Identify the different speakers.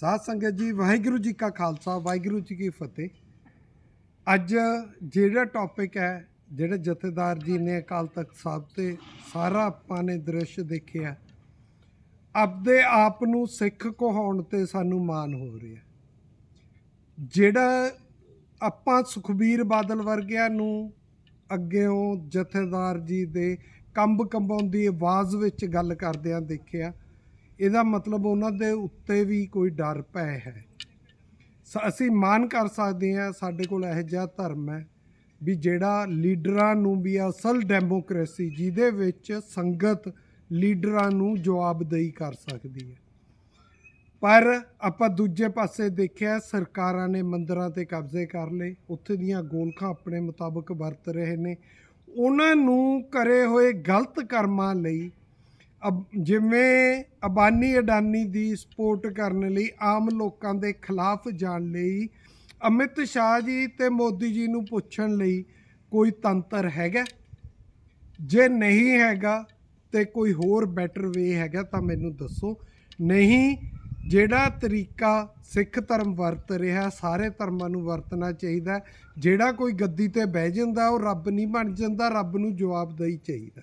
Speaker 1: ਸਾਧ ਸੰਗਤ ਜੀ, ਵਾਹਿਗੁਰੂ ਜੀ ਕਾ ਖਾਲਸਾ, ਵਾਹਿਗੁਰੂ ਜੀ ਕੀ ਫਤਿਹ। ਅੱਜ ਜਿਹੜਾ ਟੌਪਿਕ ਹੈ, ਜਿਹੜੇ ਜਥੇਦਾਰ ਜੀ ਨੇ ਅਕਾਲ ਤਖਤ ਸਾਹਿਬ ਤੇ ਸਾਰਾ ਆਪਾਂ ਨੇ ਦ੍ਰਿਸ਼ ਦੇਖਿਆ, ਆਪਦੇ ਆਪ ਨੂੰ ਸਿੱਖ ਕਹਾਉਣ ਤੇ ਸਾਨੂੰ ਮਾਣ ਹੋ ਰਿਹਾ ਜਿਹੜਾ ਆਪਾਂ ਸੁਖਬੀਰ ਬਾਦਲ ਵਰਗਿਆਂ ਨੂੰ ਅੱਗੇੋਂ ਜਥੇਦਾਰ ਜੀ ਦੇ ਕੰਬ ਕੰਬਾਉਂਦੀ ਆਵਾਜ਼ ਵਿੱਚ ਗੱਲ ਕਰਦਿਆਂ ਦੇਖਿਆ ਇਹਦਾ ਮਤਲਬ ਉਹਨਾਂ ਦੇ ਉੱਤੇ ਵੀ ਕੋਈ ਡਰ ਭੈ ਹੈ। ਸ- ਅਸੀਂ ਮਾਨ ਕਰ ਸਕਦੇ ਹਾਂ, ਸਾਡੇ ਕੋਲ ਇਹੋ ਜਿਹਾ ਧਰਮ ਹੈ ਵੀ ਜਿਹੜਾ ਲੀਡਰਾਂ ਨੂੰ ਵੀ ਅਸਲ ਡੈਮੋਕ੍ਰੇਸੀ, ਜਿਹਦੇ ਵਿੱਚ ਸੰਗਤ ਲੀਡਰਾਂ ਨੂੰ ਜਵਾਬਦੇਹੀ ਕਰ ਸਕਦੀ ਹੈ। ਪਰ ਆਪਾਂ ਦੂਜੇ ਪਾਸੇ ਦੇਖਿਆ, ਸਰਕਾਰਾਂ ਨੇ ਮੰਦਰਾਂ ਤੇ ਕਬਜ਼ੇ ਕਰ ਲਏ, ਉੱਥੇ ਦੀਆਂ ਗੋਲਖਾਂ ਆਪਣੇ ਮੁਤਾਬਕ ਵਰਤ ਰਹੇ ਨੇ। ਉਹਨਾਂ ਨੂੰ ਕਰੇ ਹੋਏ ਗਲਤ ਕਰਮਾਂ ਲਈ ਜਿਵੇਂ ਅਬਾਨੀ ਅਡਾਨੀ ਦੀ ਸਪੋਰਟ ਕਰਨ ਲਈ ਆਮ ਲੋਕਾਂ ਦੇ ਖਿਲਾਫ ਜਾਣ ਲਈ, ਅਮਿਤ ਸ਼ਾਹ ਜੀ ਤੇ ਮੋਦੀ ਜੀ ਨੂੰ ਪੁੱਛਣ ਲਈ ਕੋਈ ਤੰਤਰ ਹੈਗਾ? ਜੇ ਨਹੀਂ ਹੈਗਾ ਤੇ ਕੋਈ ਹੋਰ ਬੈਟਰ ਵੇ ਹੈਗਾ ਤਾਂ ਮੈਨੂੰ ਦੱਸੋ। ਨਹੀਂ, ਜਿਹੜਾ ਤਰੀਕਾ ਸਿੱਖ ਧਰਮ ਵਰਤ ਰਿਹਾ, ਸਾਰੇ ਧਰਮਾਂ ਨੂੰ ਵਰਤਣਾ ਚਾਹੀਦਾ, ਜਿਹੜਾ ਕੋਈ ਗੱਦੀ ਤੇ ਬਹਿ ਜਾਂਦਾ, ਉਹ ਰੱਬ ਨਹੀਂ ਬਣ ਜਾਂਦਾ, ਰੱਬ ਨੂੰ ਜਵਾਬਦੇਹੀ ਚਾਹੀਦਾ।